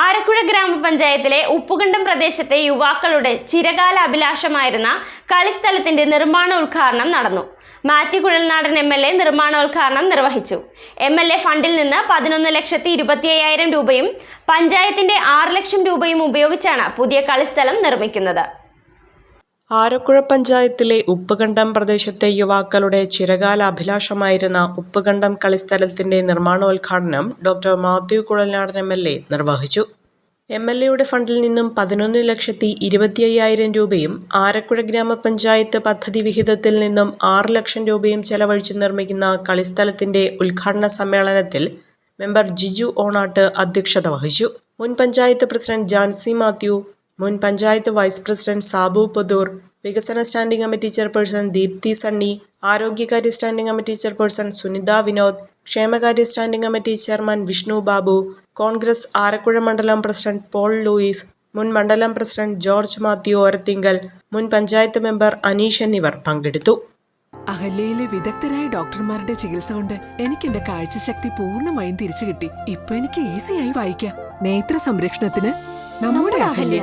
ആരക്കുഴ ഗ്രാമപഞ്ചായത്തിലെ ഉപ്പുകണ്ടം പ്രദേശത്തെ യുവാക്കളുടെ ചിരകാല അഭിലാഷമായിരുന്ന കളിസ്ഥലത്തിന്റെ നിർമ്മാണ ഉദ്ഘാടനം നടന്നു. Mathew Kuzhalnadan M L A നിർമ്മാണോദ്ഘാടനം നിർവഹിച്ചു. എം എൽ എ ഫണ്ടിൽ നിന്ന് പതിനൊന്ന് ലക്ഷത്തി ഇരുപത്തി അയ്യായിരം രൂപയും പഞ്ചായത്തിന്റെ ആറ് ലക്ഷം രൂപയും ഉപയോഗിച്ചാണ് പുതിയ കളിസ്ഥലം നിർമ്മിക്കുന്നത്. ആരക്കുഴ പഞ്ചായത്തിലെ ഉപ്പുകണ്ടം പ്രദേശത്തെ യുവാക്കളുടെ ചിരകാല അഭിലാഷമായിരുന്ന ഉപ്പുകണ്ടം കളിസ്ഥലത്തിന്റെ നിർമ്മാണോദ്ഘാടനം doctor Mathew Kuzhalnadan M L A നിർവഹിച്ചു. എം എൽ എയുടെ ഫണ്ടിൽ നിന്നും പതിനൊന്ന് ലക്ഷത്തി ഇരുപത്തി അയ്യായിരം രൂപയും ആരക്കുഴ ഗ്രാമപഞ്ചായത്ത് പദ്ധതി വിഹിതത്തിൽ നിന്നും ആറ് ലക്ഷം രൂപയും ചെലവഴിച്ച് നിർമ്മിക്കുന്ന കളിസ്ഥലത്തിന്റെ ഉദ്ഘാടന സമ്മേളനത്തിൽ മെമ്പർ ജിജു ഓണാട്ട് അധ്യക്ഷത വഹിച്ചു. മുൻ പഞ്ചായത്ത് പ്രസിഡന്റ് ജാൻസി മാത്യു മുൻ പഞ്ചായത്ത് വൈസ് പ്രസിഡന്റ് സാബു പുതൂർ വികസന standing committee chairperson Deepthi Sunny ആരോഗ്യകാര്യ standing committee chairperson Sunitha Vinod ക്ഷേമകാര്യ standing committee chairman Vishnu Babu Congress Arakkuzha മണ്ഡലം പ്രസിഡന്റ് പോൾ ലൂയിസ് മുൻ മണ്ഡലം പ്രസിഡന്റ് ജോർജ് മാത്യു ഓരത്തിങ്കൽ മുൻ പഞ്ചായത്ത് മെമ്പർ അനീഷ് എന്നിവർ പങ്കെടുത്തു. അഹല്യയിലെ വിദഗ്ധരായ ഡോക്ടർമാരുടെ ചികിത്സ കൊണ്ട് എനിക്ക് എന്റെ കാഴ്ചശക്തി പൂർണമായും തിരിച്ചു കിട്ടി ഇപ്പൊ എനിക്ക് ഈസിയായി വായിക്കാം. നേത്ര സംരക്ഷണത്തിന് നമ്മുടെ Ahalya.